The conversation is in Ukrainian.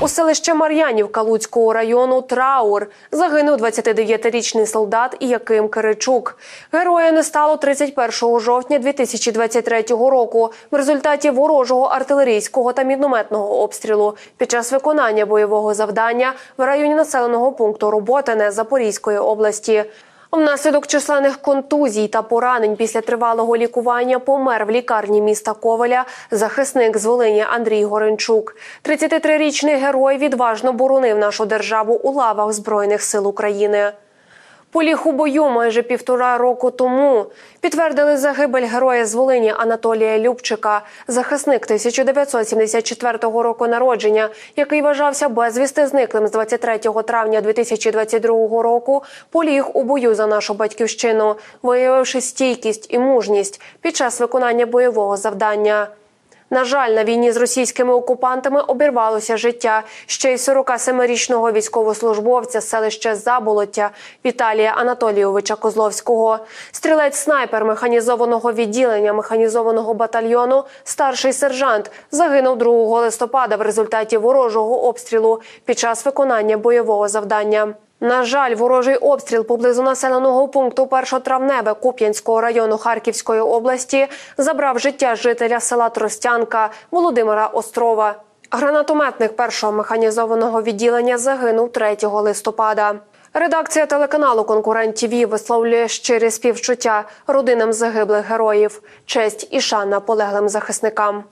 У селище Мар'янівка Луцького району Траур загинув 29-річний солдат Яким Киричук. Героя не стало 31 жовтня 2023 року в результаті ворожого артилерійського та мінометного обстрілу під час виконання бойового завдання в районі населеного пункту Роботине Запорізької області. Внаслідок численних контузій та поранень після тривалого лікування помер в лікарні міста Коваля захисник з Волині Андрій Горенчук. 33-річний герой відважно боронив нашу державу у лавах Збройних сил України. Поліг у бою майже півтора року тому. Підтвердили загибель героя з Волині Анатолія Любчика, захисник 1974 року народження, який вважався безвісти зниклим з 23 травня 2022 року. Поліг у бою за нашу батьківщину, виявивши стійкість і мужність під час виконання бойового завдання. На жаль, на війні з російськими окупантами обірвалося життя ще й 47-річного військовослужбовця з селища Заболоття Віталія Анатолійовича Козловського. Стрілець-снайпер механізованого відділення механізованого батальйону, старший сержант, загинув 2 листопада в результаті ворожого обстрілу під час виконання бойового завдання. На жаль, ворожий обстріл поблизу населеного пункту Першотравневе Куп'янського району Харківської області забрав життя жителя села Тростянка Володимира Острова. Гранатометник першого механізованого відділення загинув 3 листопада. Редакція телеканалу Конкурент ТІВІ висловлює щирі співчуття родинам загиблих героїв, честь і шана полеглим захисникам.